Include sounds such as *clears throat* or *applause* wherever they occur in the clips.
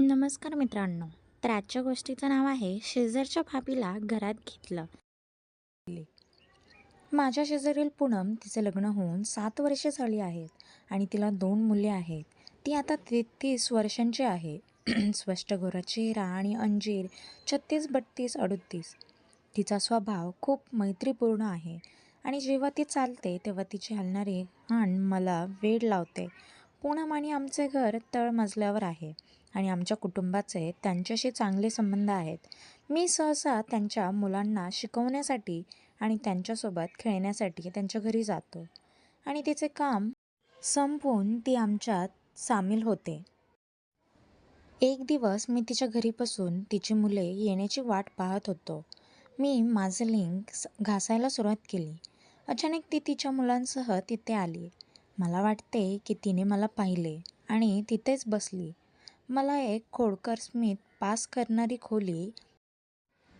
नमस्कार मित्रांनो. तर आजच्या गोष्टीचं नाव आहे शेजारच्या भाभीला घरात घेतलं. माझ्या शेजारील पूनम तिचं लग्न होऊन सात वर्षे झाली आहेत आणि तिला दोन मुले आहेत. ती आता तेहतीस वर्षांची आहे. *clears throat* स्पष्ट गोरा चेहरा आणि अंजीर छत्तीस बत्तीस अडतीस. तिचा स्वभाव खूप मैत्रीपूर्ण आहे आणि जेव्हा ती चालते तेव्हा तिची हलणारी हाण मला वेड लावते. पूनम आणि आमचे घर तळमजल्यावर आहे. आणि आमच्या कुटुंबाचे त्यांच्याशी चांगले संबंध आहेत. मी सहसा त्यांच्या मुलांना शिकवण्यासाठी आणि त्यांच्यासोबत खेळण्यासाठी त्यांच्या घरी जातो. आणि तिचे काम संपवून ती आमच्यात सामील होते. एक दिवस मी तिच्या घरी बसून तिची मुले येण्याची वाट पाहत होतो. मी माझं लिंक घासायला सुरुवात केली. अचानक ती तिच्या मुलांसह तिथे आली. मला वाटते की तिने मला पाहिले आणि तिथेच बसली. मला एक खोडकर स्मित पास करणारी खोली.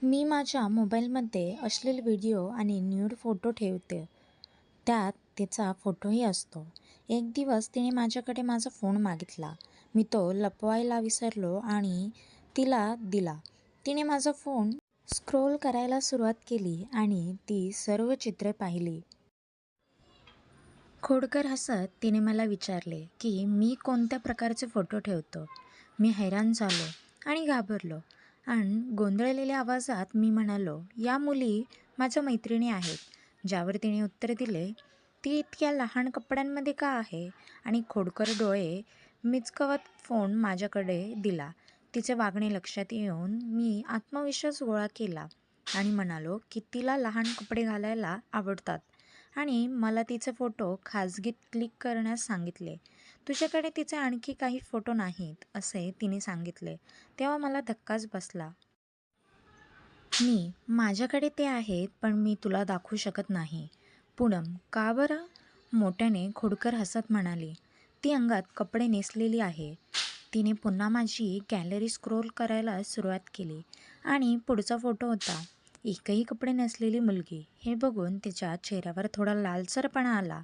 मी माझ्या मोबाईलमध्ये अश्लील व्हिडिओ आणि न्यूड फोटो ठेवते. त्यात तिचा फोटोही असतो. एक दिवस तिने माझ्याकडे माझा फोन मागितला. मी तो लपवायला विसरलो आणि तिला दिला. तिने माझा फोन स्क्रोल करायला सुरुवात केली आणि ती सर्व चित्रे पाहिली. खोडकर हसत तिने मला विचारले की मी कोणत्या प्रकारचे फोटो ठेवतो? मी हैराण झालो आणि घाबरलो. आणि गोंधळलेल्या आवाजात मी म्हणालो या मुली माझ्या मैत्रिणी आहेत. ज्यावर तिने उत्तर दिले ती इतक्या लहान कपड्यांमध्ये का आहे? आणि खोडकर डोळे मिचकवत फोन माझ्याकडे दिला. तिचे वागणे लक्षात येऊन मी आत्मविश्वास गोळा केला आणि म्हणालो की तिला लहान कपडे घालायला आवडतात? आणि मला तिचे फोटो खाजगीत क्लिक करण्यास सांगितले. तुझ्याकडे तिचे आणखी काही फोटो नाहीत असे तिने सांगितले. तेव्हा मला धक्काच बसला. मी माझ्याकडे ते आहेत पण मी तुला दाखवू शकत नाही. पूनम का बरं? मोठ्याने खोडकर हसत म्हणाली. ती अंगात कपडे नेसलेली आहे. तिने पुन्हा माझी गॅलरी स्क्रोल करायला सुरुवात केली आणि पुढचा फोटो होता. एकही कपडे नसलेली मुलगी. हे बघून तिच्या चेहऱ्यावर थोडा लालसरपणा आला.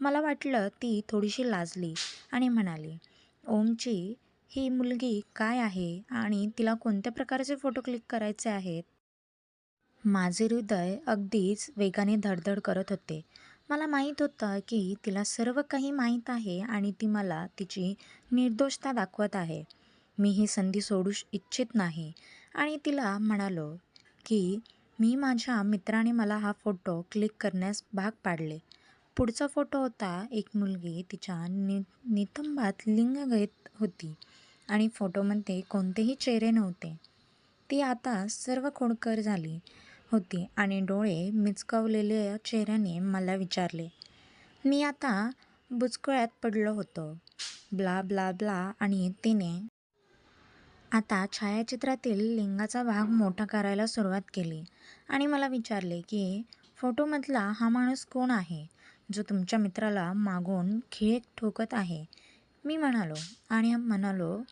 मला वाटलं ती थोडीशी लाजली आणि म्हणाली ओमची ही मुलगी काय आहे आणि तिला कोणत्या प्रकारचे फोटो क्लिक करायचे आहेत? माझे हृदय अगदीच वेगाने धडधड करत होते. मला माहीत होतं की तिला सर्व काही माहीत आहे आणि ती मला तिची निर्दोषता दाखवत आहे. मी ही संधी सोडू श- इच्छित नाही. आणि तिला म्हणालो की मी माझ्या मित्राने मला हा फोटो क्लिक करण्यास भाग पाडले. पुढचा फोटो होता एक मुलगी तिच्या नि नितंबात लिंग घेत होती. आणि फोटोमध्ये कोणतेही चेहरे नव्हते. ती आता सर्व खोडकर झाली होती आणि डोळे मिचकावलेल्या चेहऱ्याने मला विचारले मी आता बुचकळ्यात पडलो होतो. ब्ला ब्ला ब्ला आणि तिने आता छायाचित्रातील लिंगाचा भाग मोठा करायला सुरुवात केली आणि मला विचारले की फोटोमधला हा माणूस कोण आहे? जो तुमच्या मित्राला मागून खिळे ठोकत आहे. मी म्हणालो आणि म्हणालो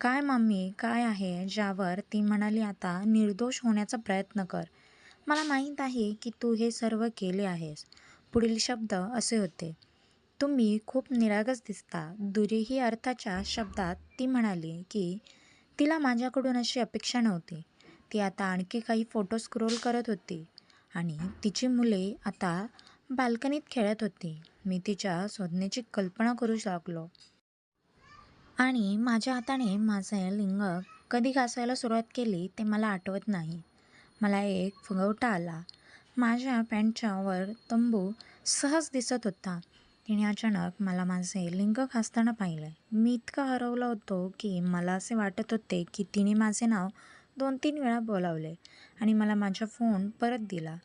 काय मम्मी काय आहे ज्यावर ती म्हणाली आता निर्दोष होण्याचा प्रयत्न कर. मला माहीत आहे की तू हे सर्व केले आहेस. पुढील शब्द असे होते. तुम्ही खूप निरागस दिसता. दुरीही अर्थाच्या शब्दात ती म्हणाली की तिला माझ्याकडून अशी अपेक्षा नव्हती. ती आता आणखी काही फोटो स्क्रोल करत होती. आणि तिची मुले आता बाल्कनीत खेळत होती. मी तिच्या शोधण्याची कल्पना करू लागलो. आणि माझ्या हाताने माझे लिंग कधी घासायला सुरुवात केली ते मला आठवत नाही. मला एक फुगवटा आला. माझ्या पॅन्टच्या वर तंबू सहज दिसत होता. तिने अचानक मला माझे लिंग घासताना पाहिले. मी इतका हरवला होतो की मला असे वाटत होते की तिने माझे नाव दोन तीन वेळा बोलावले आणि मला माझा फोन परत दिला.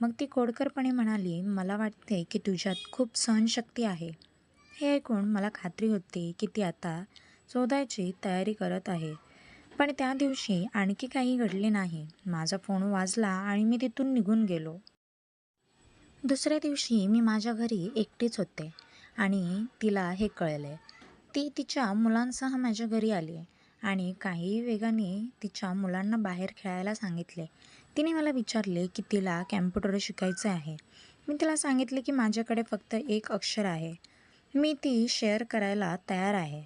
मग ती खोडकरपणे म्हणाली मला वाटते की तुझ्यात खूप सहनशक्ती आहे. हे ऐकून मला खात्री होती की ती आता शोधायची तयारी करत आहे. पण त्या दिवशी आणखी काही घडले नाही. माझा फोन वाजला आणि मी तिथून निघून गेलो. दुसऱ्या दिवशी मी माझ्या घरी एकटीच होते आणि तिला हे कळले. ती तिच्या मुलांसह माझ्या घरी आली आणि काही वेगाने तिच्या मुलांना बाहेर खेळायला सांगितले. तिने मला विचारले की तिला कॅम्प्युटर शिकायचे आहे. मी तिला सांगितले की माझ्याकडे फक्त एक अक्षर आहे. मी ती शेअर करायला तयार आहे.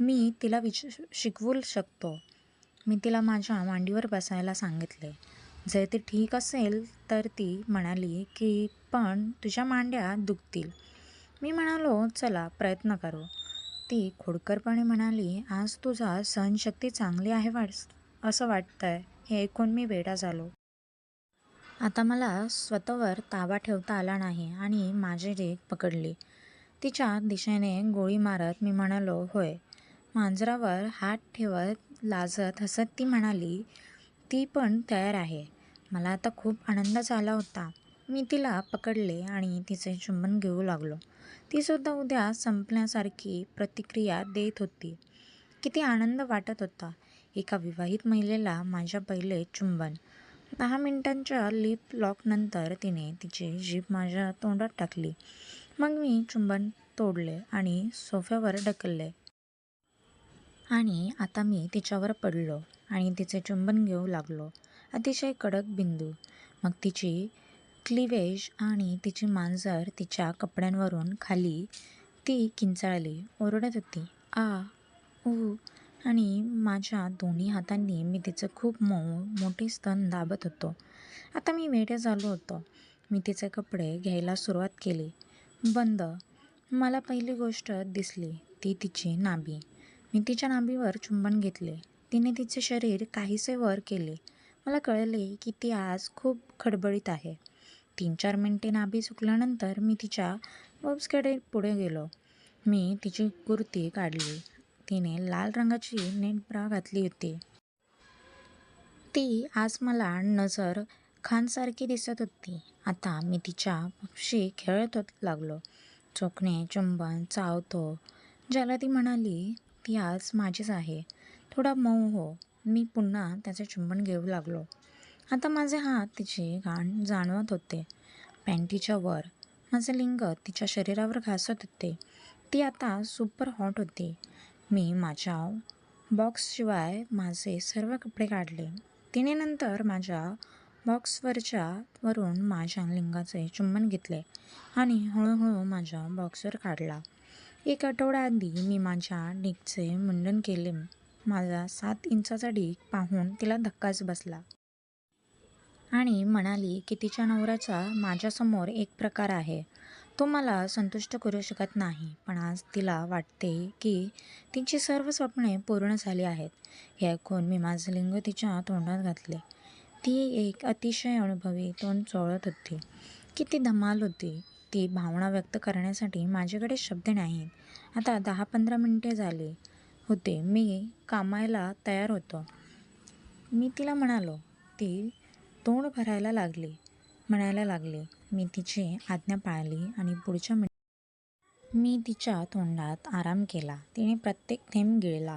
मी तिला विच शिकवू शकतो. मी तिला माझ्या मांडीवर बसायला सांगितले. जर ते ठीक असेल तर ती म्हणाली की पण तुझ्या मांड्या दुखतील. मी म्हणालो चला प्रयत्न करू. ती खोडकरपणे म्हणाली आज तुझा सहनशक्ती चांगली आहे वाट असं वाटतं आहे हे ऐकून मी वेडा झालो. आता मला स्वतःवर ताबा ठेवता आला नाही आणि माझी रेग पकडली. तिच्या दिशेने गोळी मारत मी म्हणालो होय. मांजरावर हात ठेवत लाजत हसत ती म्हणाली ती पण तयार आहे. मला आता खूप आनंद झाला होता. मी तिला पकडले आणि तिचे चुंबन घेऊ लागलो. तीसुद्धा उद्या संपण्यासारखी प्रतिक्रिया देत होती. किती आनंद वाटत होता. एका विवाहित महिलेला माझ्या पहिले चुंबन. दहा मिनिटांच्या लिप लॉकनंतर तिने तिची जीभ माझ्या तोंडात टाकली. मग मी चुंबन तोडले आणि सोफ्यावर ढकलले. आणि आता मी तिच्यावर पडलो आणि तिचे चुंबन घेऊ लागलो. अतिशय कडक बिंदू. मग तिची क्लिवेज आणि तिची मांजर तिच्या कपड्यांवरून खाली ती किंचाळली ओरडत होती. आ ऊ आणि माझ्या दोन्ही हातांनी मी तिचं खूप मऊ मोठे स्तन दाबत होतो. आता मी वेडे झालो होतो. मी तिचे कपडे घ्यायला सुरुवात केली. बंद. मला पहिली गोष्ट दिसली ती तिची नाभी. मी तिच्या नाभीवर चुंबन घेतले. तिने तिचे शरीर काहीसे वर केले. मला कळले की ती आज खूप खडबडीत आहे. तीन चार मिनटे नाभी चुकल्यानंतर मी तिच्या बब्सकडे पुढे गेलो. मी तिची कुर्ती काढली. तिने लाल रंगाची नेट ब्रा घातली होती. ती आज मला नजर खानसारखी दिसत होती. आता मी तिच्याशी खेळत लागलो. चोखणे चुंबन चावतो. ज्याला ती म्हणाली ती आज माझीच आहे. थोडा मऊ हो. मी पुन्हा त्याचे चुंबन घेऊ लागलो. आता माझे हात तिचे घाण जाणवत होते. पॅन्टीच्या वर माझे लिंग तिच्या शरीरावर घासत होते. ती आता सुपर हॉट होती. मी माझ्या बॉक्सशिवाय माझे सर्व कपडे काढले. तिने नंतर माझ्या बॉक्सवरच्या वरून माझ्या लिंगाचे चुंबन घेतले आणि हळूहळू माझ्या बॉक्सवर काढला. एक आठवड्याआधी मी माझ्या डिकचे मुंडन केले. माझा सात इंचाचा डीक पाहून तिला धक्काच बसला आणि म्हणाली की तिच्या नवऱ्याचा माझ्यासमोर एक प्रकार आहे. तो मला संतुष्ट करू शकत नाही पण आज तिला वाटते की तिची सर्व स्वप्ने पूर्ण झाली आहेत. हे ऐकून मी माझं लिंग तिच्या तोंडात घातले. ती एक अतिशय अनुभवी तोंड चोळत होती. किती धमाल होती. ती भावना व्यक्त करण्यासाठी माझ्याकडे शब्द नाहीत. आता दहा पंधरा मिनटे झाली होते. मी कामायला तयार होतो. मी तिला म्हणालो ती तोंड भरायला लागली. म्हणायला लागले मी तिची आज्ञा पाळली आणि पुढच्या मिनिट मी तिच्या तोंडात आराम केला. तिने प्रत्येक थेंब गिळला.